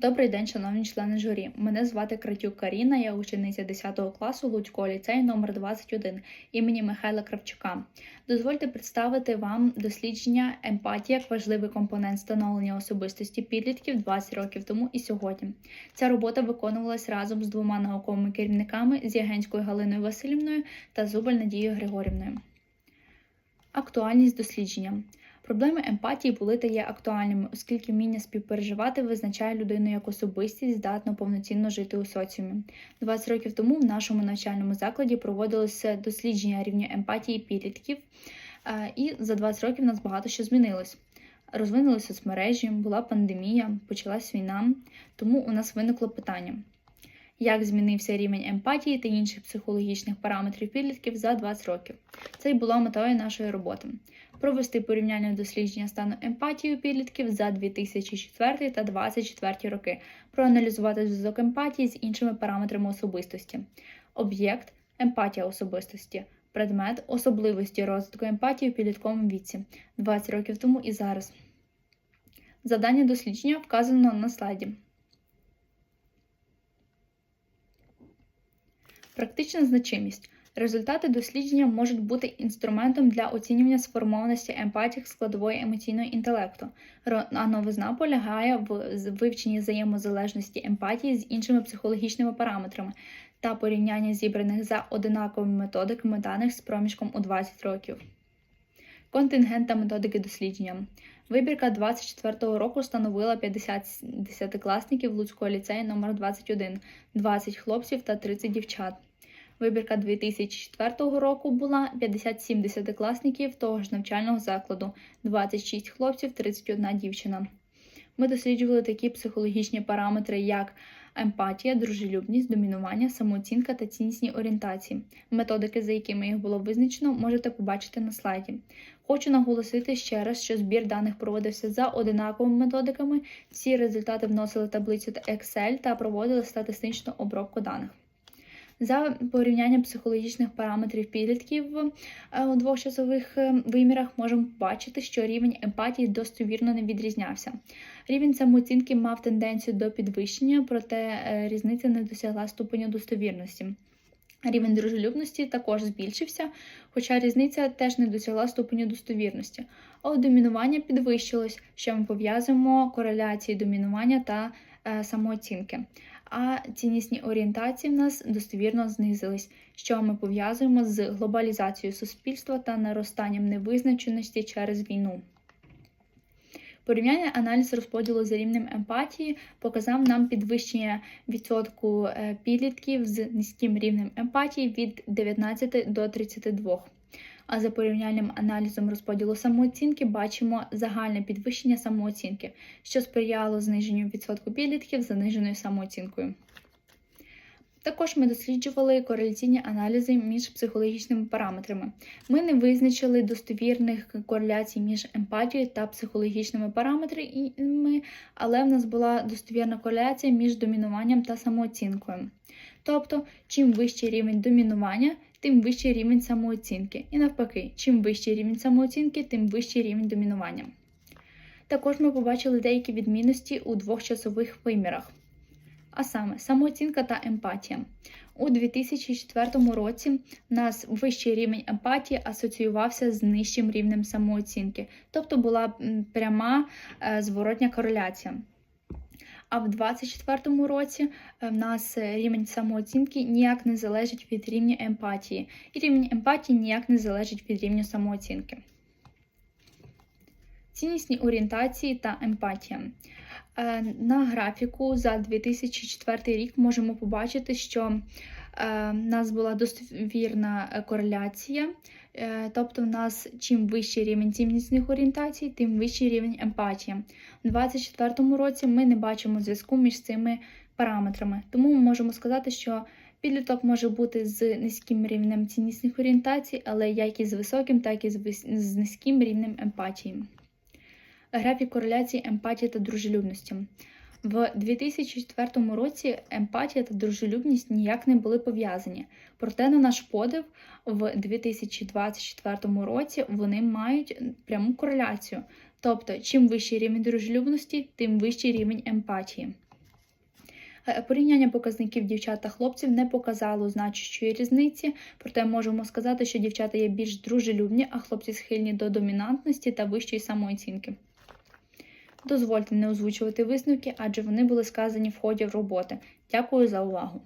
Добрий день, шановні члени журі. Мене звати Кратюк Каріна, я учениця 10 класу Луцького ліцею номер 21 імені Михайла Кравчука. Дозвольте представити вам дослідження емпатія як важливий компонент становлення особистості підлітків 20 років тому і сьогодні. Ця робота виконувалась разом з двома науковими керівниками Зягенською Галиною Васильівною та Зубаль Надією Григорівною. Актуальність дослідження. Проблеми емпатії були та є актуальними, оскільки вміння співпереживати визначає людину як особистість, здатну повноцінно жити у соціумі. 20 років тому в нашому навчальному закладі проводилося дослідження рівня емпатії підлітків, е, і за 20 років нас багато що змінилось. Розвинулися соцмережі, була пандемія, почалась війна, тому у нас виникло питання. Як змінився рівень емпатії та інших психологічних параметрів підлітків за 20 років? Це й було метою нашої роботи провести порівняльне дослідження стану емпатії у підлітків за 2004 та 2024 роки, проаналізувати зв'язок емпатії з іншими параметрами особистості, об'єкт емпатія особистості, предмет особливості розвитку емпатії у підлітковому віці 20 років тому і зараз. Завдання дослідження вказано на слайді. Практична значимість. Результати дослідження можуть бути інструментом для оцінювання сформованості емпатії складової емоційного інтелекту. А новизна полягає в вивченні взаємозалежності емпатії з іншими психологічними параметрами та порівняння зібраних за одинаковими методиками даних з проміжком у 20 років. Контингент та методики дослідження. Вибірка 24-го року становила 50 десятикласників Луцького ліцею номер 21 20 хлопців та 30 дівчат. Вибірка 2004 року була 57 десятикласників того ж навчального закладу, 26 хлопців, 31 дівчина. Ми досліджували такі психологічні параметри, як емпатія, дружелюбність, домінування, самооцінка та ціннісні орієнтації. Методики, за якими їх було визначено, можете побачити на слайді. Хочу наголосити ще раз, що збір даних проводився за одинаковими методиками. Всі результати вносили таблицю Excel та проводили статистичну обробку даних. За порівнянням психологічних параметрів підлітків е, у двох часових е, вимірах можемо бачити, що рівень емпатії достовірно не відрізнявся. Рівень самооцінки мав тенденцію до підвищення, проте е, різниця не досягла ступеню достовірності. Рівень дружелюбності також збільшився, хоча різниця теж не досягла ступеню достовірності. А домінування підвищилось, що ми пов'язуємо кореляції домінування та самооцінки а ціннісні орієнтації в нас достовірно знизились, що ми пов'язуємо з глобалізацією суспільства та наростанням невизначеності через війну. Порівняння аналіз розподілу за рівнем емпатії показав нам підвищення відсотку е, підлітків з низьким рівнем емпатії від 19 до 32. А за порівняльним аналізом розподілу самооцінки бачимо загальне підвищення самооцінки, що сприяло зниженню відсотку підлітків заниженою самооцінкою. Також ми досліджували кореляційні аналізи між психологічними параметрами. Ми не визначили достовірних кореляцій між емпатією та психологічними параметрами, але в нас була достовірна кореляція між домінуванням та самооцінкою. Тобто, чим вищий рівень домінування, тим вищий рівень самооцінки. І навпаки, чим вищий рівень самооцінки, тим вищий рівень домінування. Також ми побачили деякі відмінності у двох часових вимірах. А саме самооцінка та емпатія. У 2004 році у нас вищий рівень емпатії асоціювався з нижчим рівнем самооцінки, тобто була пряма е, зворотня кореляція. А в 2024 році е, в нас е, рівень самооцінки ніяк не залежить від рівня емпатії, і рівень емпатії ніяк не залежить від рівня самооцінки. Ціннісні орієнтації та емпатія. Е, на графіку за 2004 рік можемо побачити, що в нас була достовірна кореляція Е, тобто, в нас чим вищий рівень ціннісних орієнтацій, тим вищий рівень емпатії. У 2024 році ми не бачимо зв'язку між цими параметрами, тому ми можемо сказати, що підліток може бути з низьким рівнем ціннісних орієнтацій, але як і з високим, так і з низьким рівнем емпатії. Графік кореляції емпатії та дружелюбності. В 2004 році емпатія та дружелюбність ніяк не були пов'язані. Проте, на наш подив, в 2024 році вони мають пряму кореляцію. Тобто, чим вищий рівень дружелюбності, тим вищий рівень емпатії. Е, Порівняння показників дівчат та хлопців не показало значущої різниці, проте можемо сказати, що дівчата є більш дружелюбні, а хлопці схильні до домінантності та вищої самооцінки. Дозвольте не озвучувати висновки, адже вони були сказані в ході роботи. Дякую за увагу!